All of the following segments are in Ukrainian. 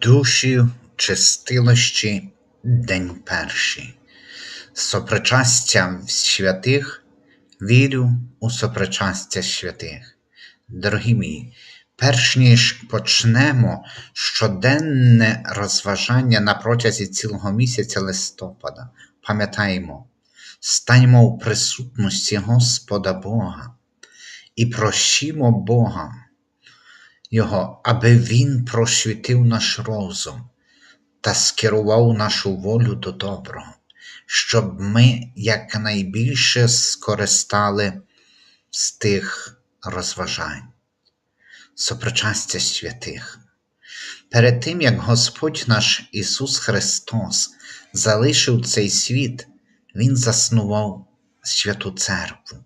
Душі чистилощі день перший. Сопричастя святих, вірю у сопричастя святих. Дорогі мої, перш ніж почнемо щоденне розважання на протязі цілого місяця листопада, пам'ятаємо, станьмо у присутності Господа Бога і просімо Бога. Його, аби Він просвітив наш розум та скерував нашу волю до доброго, щоб ми якнайбільше скористали з тих розважань, сопричастя святих. Перед тим, як Господь наш Ісус Христос залишив цей світ, Він заснував святу церкву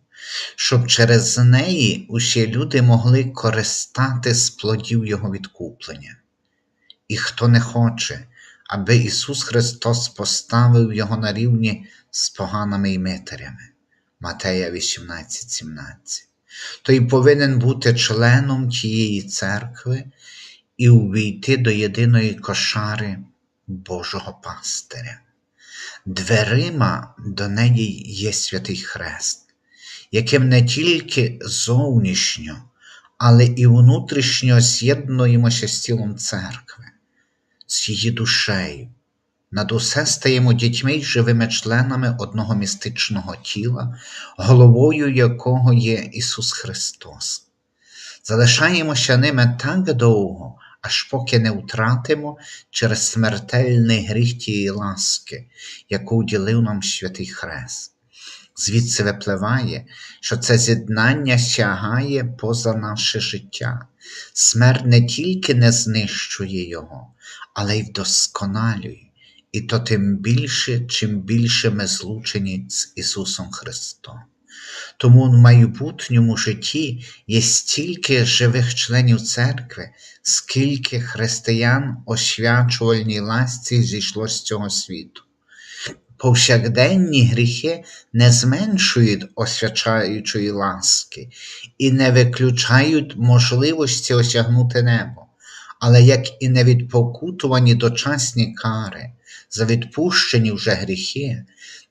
щоб через неї усі люди могли користати з плодів Його відкуплення. І хто не хоче, аби Ісус Христос поставив Його на рівні з поганими імитарями, Матея 18,17, той повинен бути членом тієї церкви і увійти до єдиної кошари Божого пастиря. Дверима до неї є святий Хрест яким не тільки зовнішньо, але і внутрішньо з'єднуємося з тілом церкви, з її душею, над усе стаємо дітьми й живими членами одного містичного тіла, головою якого є Ісус Христос. Залишаємося ними так довго, аж поки не втратимо через смертельний гріх тієї ласки, яку уділив нам святий Хрест. Звідси випливає, що це з'єднання сягає поза наше життя. Смерть не тільки не знищує його, але й вдосконалює, і то тим більше, чим більше ми злучені з Ісусом Христом. Тому в майбутньому житті є стільки живих членів церкви, скільки християн освячувальній ласці зійшло з цього світу повсякденні гріхи не зменшують освячаючої ласки і не виключають можливості осягнути небо, але як і невідпокутувані дочасні кари за відпущені вже гріхи,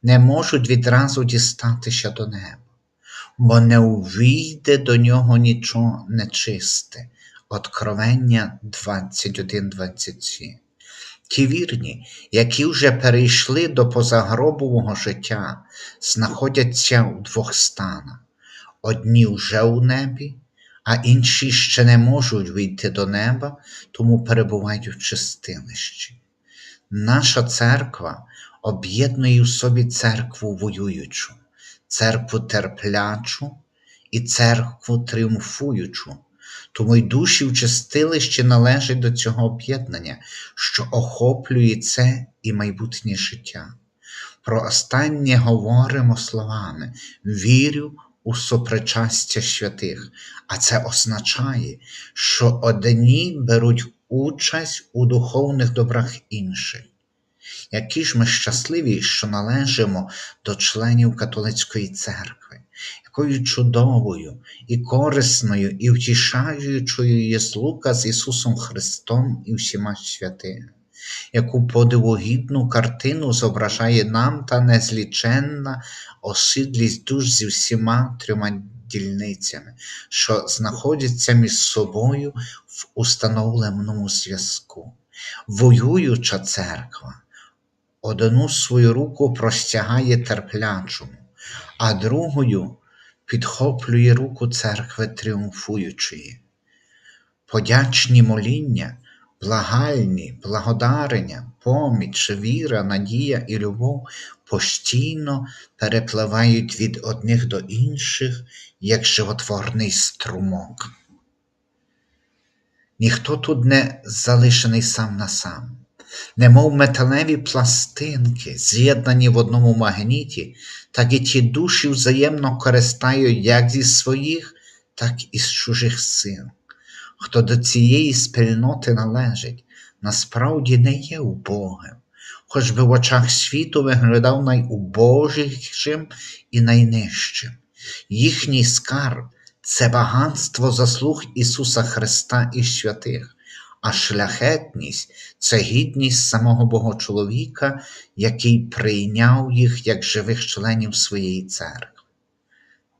не можуть відразу дістатися до неба, бо не увійде до нього нічого нечисте. Откровення 21.27 Ті вірні, які вже перейшли до позагробового життя, знаходяться у двох станах: одні вже у небі, а інші ще не можуть вийти до неба, тому перебувають в чистилищі. Наша церква об'єднує в собі церкву воюючу, церкву терплячу і церкву тріумфуючу. Тому й душі в чистилищі належать до цього об'єднання, що охоплює це і майбутнє життя. Про останнє говоримо словами вірю у сопричастя святих, а це означає, що одні беруть участь у духовних добрах інших. Які ж ми щасливі, що належимо до членів католицької церкви якою чудовою і корисною, і втішаючою є злука з Ісусом Христом і всіма святими, яку подивогідну картину зображає нам та незліченна осидлість душ зі всіма трьома дільницями, що знаходяться між собою в установленому зв'язку. Воююча церква. Одну свою руку простягає терплячому, а другою підхоплює руку церкви тріумфуючої. Подячні моління, благальні, благодарення, поміч, віра, надія і любов постійно перепливають від одних до інших, як животворний струмок. Ніхто тут не залишений сам на сам немов металеві пластинки, з'єднані в одному магніті, так і ті душі взаємно користають як зі своїх, так і з чужих сил. Хто до цієї спільноти належить, насправді не є убогим, хоч би в очах світу виглядав найубожішим і найнижчим. Їхній скарб це багатство заслуг Ісуса Христа і святих, а шляхетність це гідність самого Богочоловіка, який прийняв їх як живих членів своєї церкви.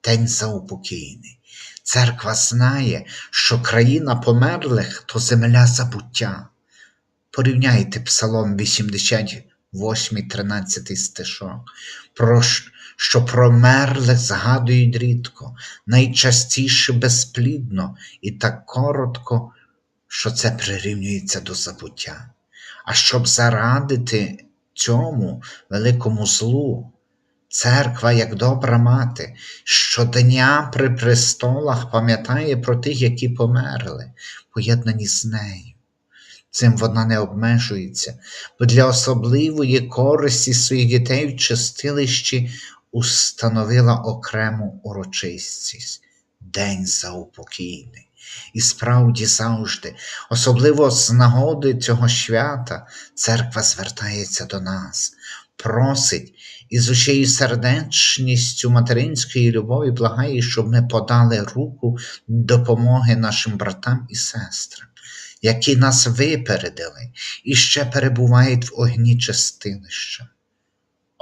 День заупокійний. Церква знає, що країна померлих то земля забуття. Порівняйте Псалом 88, 13 стишок, про що про мерлих згадують рідко, найчастіше безплідно і так коротко, що це прирівнюється до забуття. А щоб зарадити цьому великому злу, церква, як добра мати, щодня при престолах пам'ятає про тих, які померли, поєднані з нею. Цим вона не обмежується, бо для особливої користі своїх дітей в чистилищі установила окрему урочистість День заупокійний. І справді завжди, особливо з нагоди цього свята, церква звертається до нас, просить і з усією сердечністю материнської любові благає, щоб ми подали руку допомоги нашим братам і сестрам, які нас випередили і ще перебувають в огні чистилища.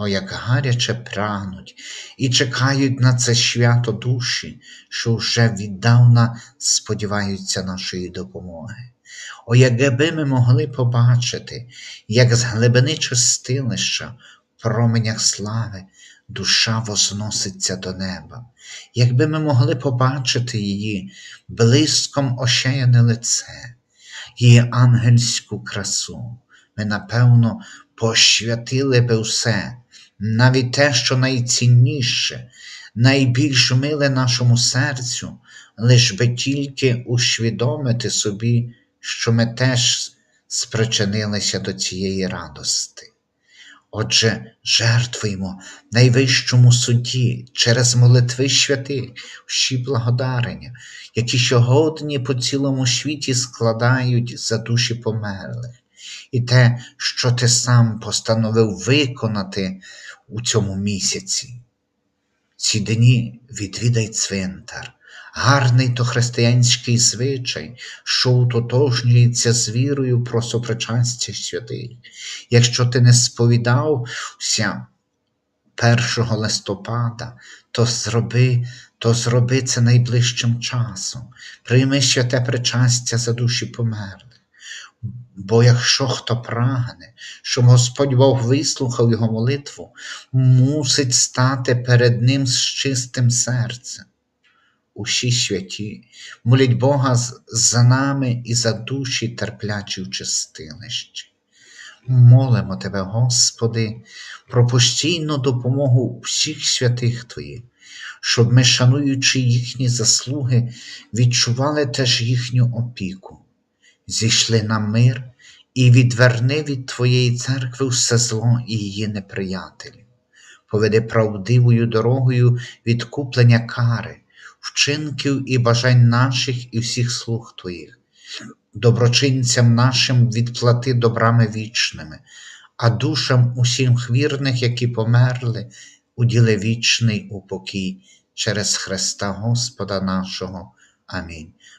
О, як гаряче прагнуть і чекають на це свято душі, що вже віддавна сподіваються нашої допомоги. О, якби ми могли побачити, як з глибини чистилища, в променях слави, душа возноситься до неба, якби ми могли побачити її блиском ошеяне лице, її ангельську красу, ми, напевно, посвятили би все навіть те, що найцінніше, найбільш миле нашому серцю, лиш би тільки усвідомити собі, що ми теж спричинилися до цієї радости. Отже, жертвуємо найвищому суді через молитви святих, всі благодарення, які сьогодні по цілому світі складають за душі померлих, і те, що ти сам постановив виконати у цьому місяці. Ці дні відвідай цвинтар, гарний то християнський звичай, що утотожнюється з вірою про сопричастя святих. Якщо ти не сповідався 1 листопада, то зроби, то зроби це найближчим часом. Прийми святе причастя за душі померлих. Бо якщо хто прагне, щоб Господь Бог вислухав його молитву, мусить стати перед Ним з чистим серцем. Усі святі, моліть Бога за нами і за душі терплячі в чистилищі. Молимо Тебе, Господи, про постійну допомогу всіх святих Твоїх, щоб ми, шануючи їхні заслуги, відчували теж їхню опіку зійшли на мир і відверни від Твоєї церкви все зло і її неприятелів, поведи правдивою дорогою відкуплення кари, вчинків і бажань наших і всіх слуг Твоїх, доброчинцям нашим відплати добрами вічними, а душам усім хвірних, які померли, уділи вічний упокій через Христа Господа нашого. Амінь.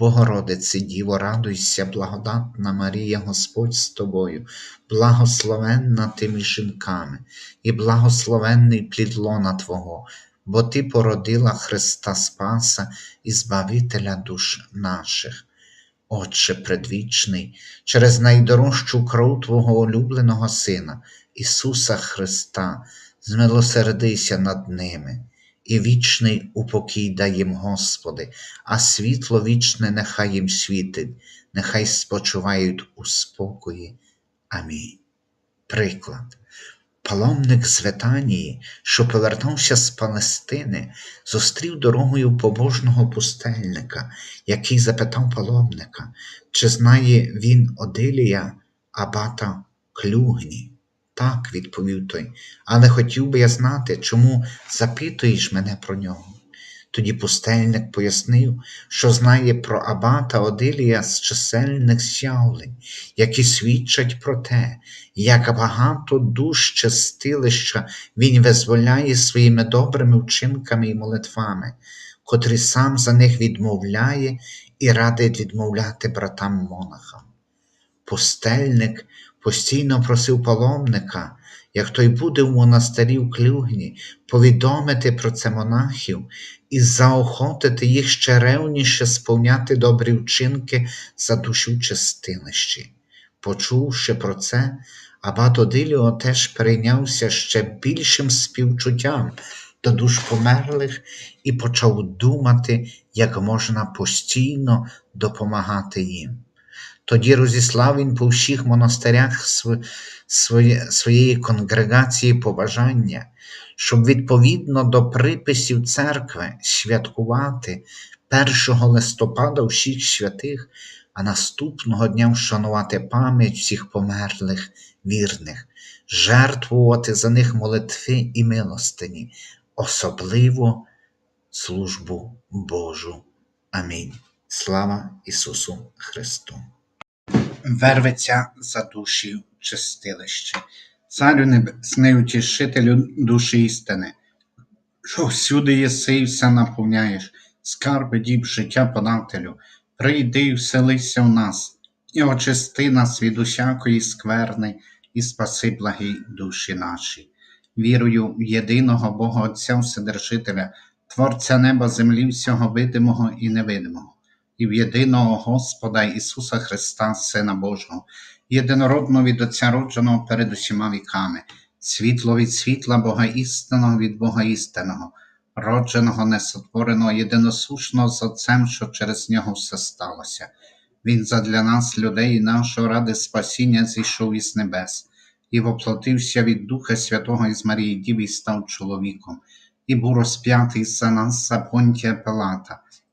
Богородице Діво, радуйся, благодатна Марія, Господь з тобою, благословенна ти між жінками, і благословенний плід лона Твого, бо Ти породила Христа Спаса і Збавителя душ наших. Отче предвічний, через найдорожчу кров Твого улюбленого Сина, Ісуса Христа, змилосердися над ними і вічний упокій дай їм, Господи, а світло вічне нехай їм світить, нехай спочивають у спокої. Амінь. Приклад. Паломник з Ветанії, що повертався з Палестини, зустрів дорогою побожного пустельника, який запитав паломника, чи знає він Одилія Абата Клюгні. Так, відповів той, але хотів би я знати, чому запитуєш мене про нього. Тоді пустельник пояснив, що знає про абата Одилія з чисельних з'явлень, які свідчать про те, як багато душ чистилища він визволяє своїми добрими вчинками і молитвами, котрі сам за них відмовляє і радить відмовляти братам монахам. Пустельник постійно просив паломника, як той буде в монастирі в Клюгні, повідомити про це монахів і заохотити їх ще ревніше сповняти добрі вчинки за душу чистилищі. Почувши про це, Абат Одиліо теж перейнявся ще більшим співчуттям до душ померлих і почав думати, як можна постійно допомагати їм. Тоді розіслав він по всіх монастирях своєї конгрегації побажання, щоб відповідно до приписів церкви святкувати 1 листопада всіх святих, а наступного дня вшанувати пам'ять всіх померлих вірних, жертвувати за них молитви і милостині, особливо службу Божу. Амінь. Слава Ісусу Христу! Верветься за душі в чистилище. Царю небесний утішителю душі істини, що всюди єси і все наповняєш, скарби діб життя подателю, прийди і вселися в нас, і очисти нас від усякої скверни, і спаси благі душі наші. Вірую в єдиного Бога Отця Вседержителя, Творця неба, землі, всього видимого і невидимого, і в єдиного Господа Ісуса Христа, Сина Божого, єдинородного від Отця родженого перед усіма віками, світло від світла Бога істинного від Бога істинного, родженого, несотвореного, єдиносушного з Отцем, що через нього все сталося. Він задля нас, людей нашого ради спасіння, зійшов із небес, і воплотився від Духа Святого із Марії Діви і став чоловіком, і був розп'ятий за нас за Понтія Пилата,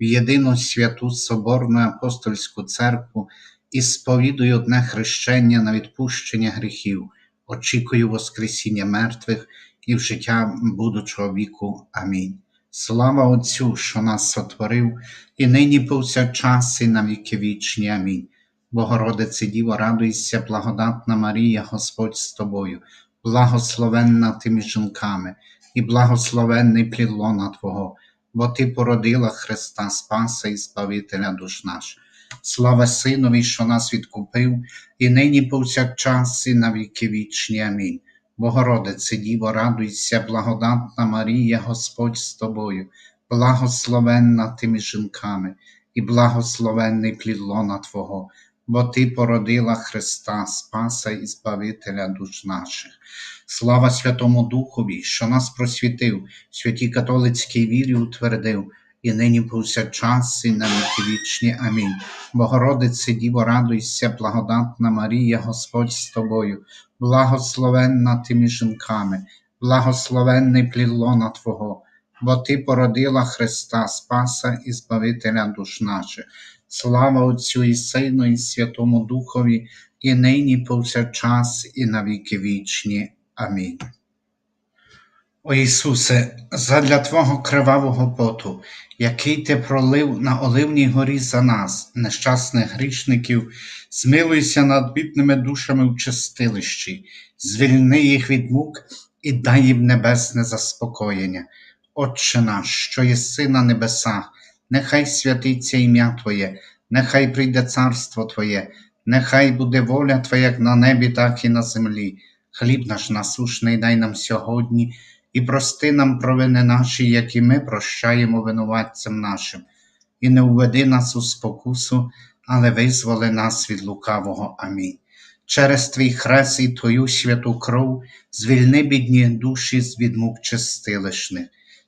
в єдину святу Соборну апостольську церкву і сповідую одне хрещення на відпущення гріхів, очікую Воскресіння мертвих і в життя будучого віку. Амінь. Слава Отцю, що нас сотворив, і нині повсякчас, і на віки вічні. Амінь. Богородице Діво, радуйся, благодатна Марія, Господь з тобою, благословенна ти між жінками, і благословенний плід лона Твого, бо Ти породила Христа Спаса і Збавителя душ наш. Слава Синові, що нас відкупив, і нині повсякчас, і на віки вічні. Амінь. Богородице Діво, радуйся, благодатна Марія, Господь з тобою, благословенна ти між жінками, і благословенний плід лона Твого, бо Ти породила Христа, Спаса і Збавителя душ наших. Слава Святому Духові, що нас просвітив, святій католицькій вірі утвердив, і нині повсякчас, і на віки вічні. Амінь. Богородице Діво, радуйся, благодатна Марія, Господь з тобою, благословенна ти між жінками, благословенний плідлона Твого, бо Ти породила Христа, Спаса і Збавителя душ наших. Слава Отцю і Сину, і Святому Духові, і нині повсякчас, і на віки вічні. Амінь. О Ісусе, задля Твого кривавого поту, який Ти пролив на Оливній горі за нас, нещасних грішників, змилуйся над бідними душами в чистилищі, звільни їх від мук і дай їм небесне заспокоєння. Отче наш, що єси на небесах, нехай святиться ім'я Твоє, нехай прийде царство Твоє, нехай буде воля Твоя як на небі, так і на землі. Хліб наш насушний дай нам сьогодні, і прости нам провини наші, як і ми прощаємо винуватцям нашим, і не введи нас у спокусу, але визволи нас від лукавого. Амінь. через твій хрест і твою святу кров, звільни бідні душі з від мук чистилищних.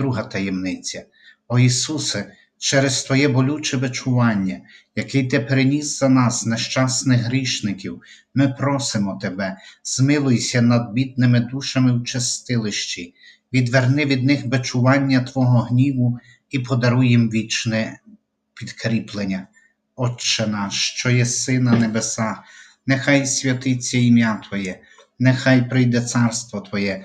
Друга таємниця. О Ісусе, через Твоє болюче бичування, який Ти приніс за нас, нещасних грішників, ми просимо Тебе, змилуйся над бідними душами в чистилищі, відверни від них бичування Твого гніву і подаруй їм вічне підкріплення. Отче наш, що єси на небесах, нехай святиться ім'я Твоє, нехай прийде царство Твоє,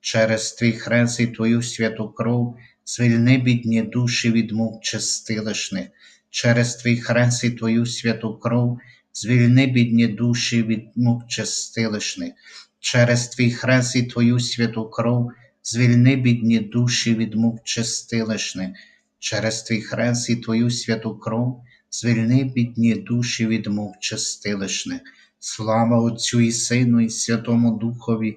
через твій хрест і твою святу кров, звільни бідні душі від мук чистилищних, через твій хрест і твою святу кров, звільни бідні душі від мук чистилищних, через твій хрест і твою святу кров, звільни бідні душі від мук чистилищних, через твій хрест і твою святу кров, звільни бідні душі від мук чистилищних. Слава Отцю і Сину, і Святому Духові,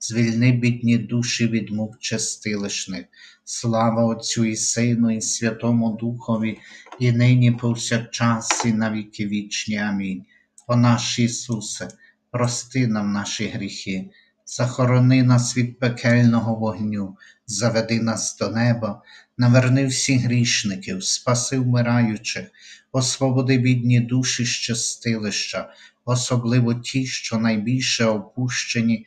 звільни бідні душі від мук частилишних. Слава Отцю і Сину, і Святому Духові, і нині повсякчас, і на віки вічні. Амінь. О наш Ісусе, прости нам наші гріхи, захорони нас від пекельного вогню, заведи нас до неба, наверни всіх грішників, спаси вмираючих, освободи бідні душі з чистилища, особливо ті, що найбільше опущені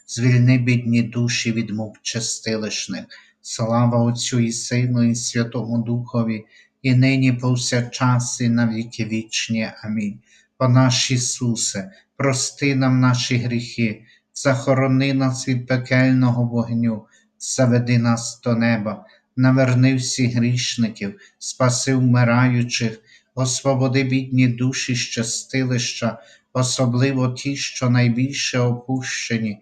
звільни бідні душі від мук частилишних. Слава Отцю і Сину, і Святому Духові, і нині повсякчас, і на віки вічні. Амінь. О наш Ісусе, прости нам наші гріхи, захорони нас від пекельного вогню, заведи нас до неба, наверни всіх грішників, спаси вмираючих, освободи бідні душі з чистилища, особливо ті, що найбільше опущені